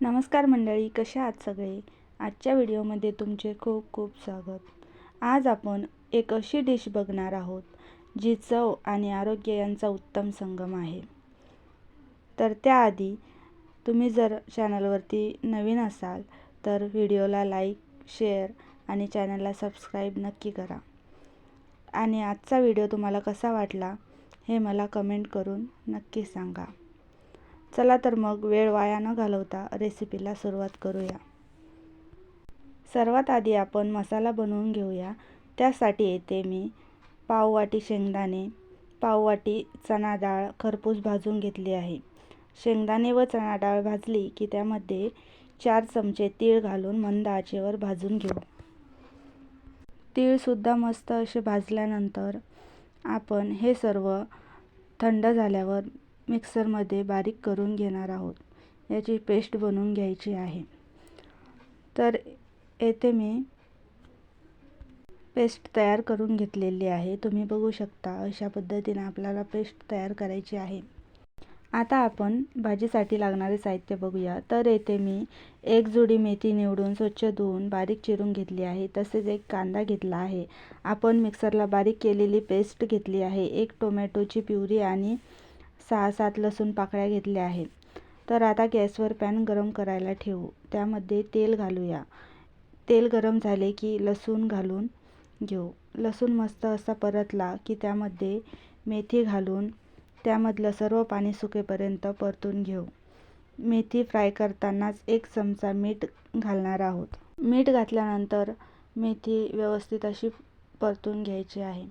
नमस्कार मंडळी कशा आहात सगळे? आजच्या व्हिडिओमध्ये तुमचे खूप खूप स्वागत. आज आपण एक अशी डिश बघणार आहोत जी चव आणि आरोग्य यांचा उत्तम संगम आहे. तर त्याआधी तुम्ही जर चॅनलवरती नवीन असाल तर व्हिडिओला लाईक शेअर आणि चॅनलला सबस्क्राईब नक्की करा. आणि आजचा व्हिडिओ तुम्हाला कसा वाटला हे मला कमेंट करून नक्की सांगा. चला तर मग वेळ वाया न घालवता रेसिपीला सुरुवात करूया. सर्वात आधी आपण मसाला बनवून घेऊया. त्यासाठी येते मी पाववाटी शेंगदाणे पाववाटी चणा डाळ खरपूस भाजून घेतली आहे. शेंगदाणे व चणा डाळ भाजली की त्यामध्ये चार चमचे तीळ घालून मंद आचेवर भाजून घेऊ. तीळसुद्धा मस्त असे भाजल्यानंतर आपण हे सर्व थंड झाल्यावर मिक्सरमध्ये बारीक करून घेणार आहोत. याची पेस्ट बनवून घ्यायची आहे. तर येथे मी पेस्ट तयार करून घेतलेली आहे. तुम्ही बघू शकता अशा पद्धतीने आपल्याला पेस्ट तयार करायची आहे. आता आपण भाजीसाठी लागणारे साहित्य बघूया. तर येथे मी एक जुडी मेथी निवडून स्वच्छ धुवून बारीक चिरून घेतली आहे. तसेच एक कांदा घेतला आहे. आपण मिक्सरला बारीक केलेली पेस्ट घेतली आहे. एक टोमॅटोची प्युरी आणि सहा सात लसूण पाकळ्या घेतल्या आहेत. तर आता गॅसवर पॅन गरम करायला ठेवू. त्यामध्ये तेल घालूया. तेल गरम झाले की लसूण घालून घेऊ. लसूण मस्त असा परतला की त्यामध्ये मेथी घालून त्यामधलं सर्व पाणी सुकेपर्यंत परतून घेऊ. मेथी फ्राय करतानाच एक चमचा मीठ घालणार आहोत. मीठ घातल्यानंतर मेथी व्यवस्थित अशी परतून घ्यायची आहे.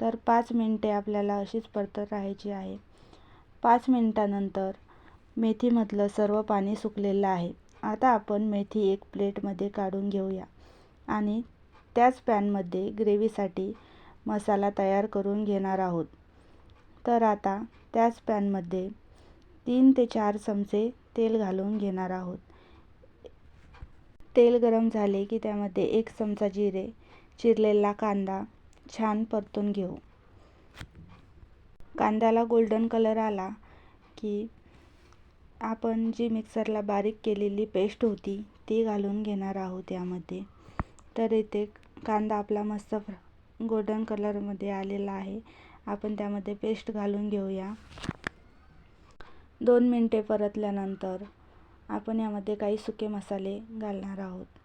तर पाच मिनटे आपल्याला अशीच परतत राहायची आहे. पाच मिनटानंतर मेथीमधलं सर्व पाणी सुकलेलं आहे. आता आपण मेथी एक प्लेटमध्ये काढून घेऊया आणि त्याच पॅनमध्ये ग्रेव्हीसाठी मसाला तयार करून घेणार आहोत. तर आता त्याच पॅनमध्ये तीन ते चार चमचे तेल घालून घेणार आहोत. तेल गरम झाले की त्यामध्ये एक चमचा जिरे चिरलेला कांदा छान परतून घेऊ. कांद्याला गोल्डन कलर आला की आपण जी मिक्सरला बारीक केलेली पेस्ट होती ती घालून घेणार आहोत यामध्ये. तर इथे कांदा आपला मस्त गोल्डन कलरमध्ये आलेला आहे. आपण त्यामध्ये पेस्ट घालून घेऊया. दोन मिनटे परतल्यानंतर आपण यामध्ये काही सुके मसाले घालणार आहोत.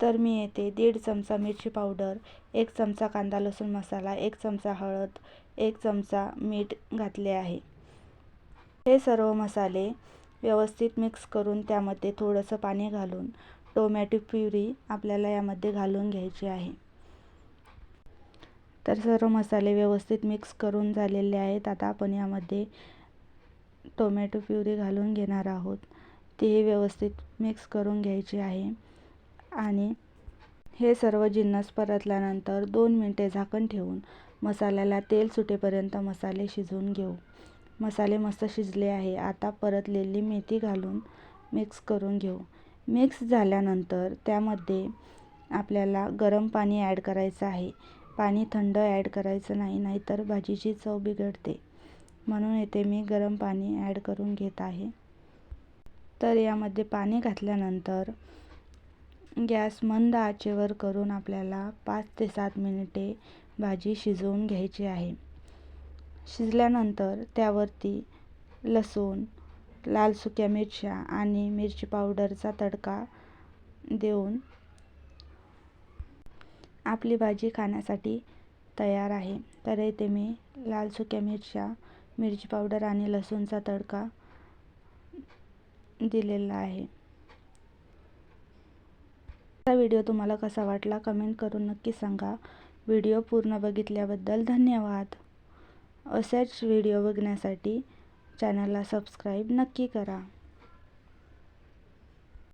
तर मी येथे दीड चमचा मिरची पावडर एक चमचा कांदा लसूण मसाला एक चमचा हळद एक चमचा मीठ घातले आहे. हे सर्व मसाले व्यवस्थित मिक्स करून त्यामध्ये थोडंसं पाणी घालून टोमॅटो प्युरी आपल्याला यामध्ये घालून घ्यायची आहे. तर सर्व मसाले व्यवस्थित मिक्स करून झालेले आहेत. आता आपण यामध्ये टोमॅटो प्युरी घालून घेणार आहोत. ती व्यवस्थित मिक्स करून घ्यायची आहे. आणि हे सर्व जिन्नस परतल्यानंतर दोन मिनटे झाकण ठेवून मसाल्याला तेल सुटेपर्यंत मसाले शिजवून घेऊ. मसाले मस्त शिजले आहे. आता परतलेली मेथी घालून मिक्स करून घेऊ. मिक्स झाल्यानंतर त्यामध्ये आपल्याला गरम पाणी ॲड करायचं आहे. पाणी थंड ॲड करायचं नाही नाहीतर भाजीची चव बिघडते. म्हणून येथे मी गरम पाणी ॲड करून घेत आहे. तर यामध्ये पाणी घातल्यानंतर गॅस मंद आचेवर करून आपल्याला पाच ते सात मिनिटे भाजी शिजवून घ्यायची आहे. शिजल्यानंतर त्यावरती लसूण लाल सुक्या मिरच्या आणि मिरची पावडरचा तडका देऊन आपली भाजी खाण्यासाठी तयार आहे. तर इथे मी लाल सुक्या मिरच्या मिरची पावडर आणि लसूणचा तडका दिलेला आहे. हा व्हिडिओ तुम्हाला कसा वाटला कमेंट करून नक्की सांगा. व्हिडिओ पूर्ण बघितल्याबद्दल धन्यवाद. असेच व्हिडिओ बघण्यासाठी चॅनलला सबस्क्राईब नक्की करा.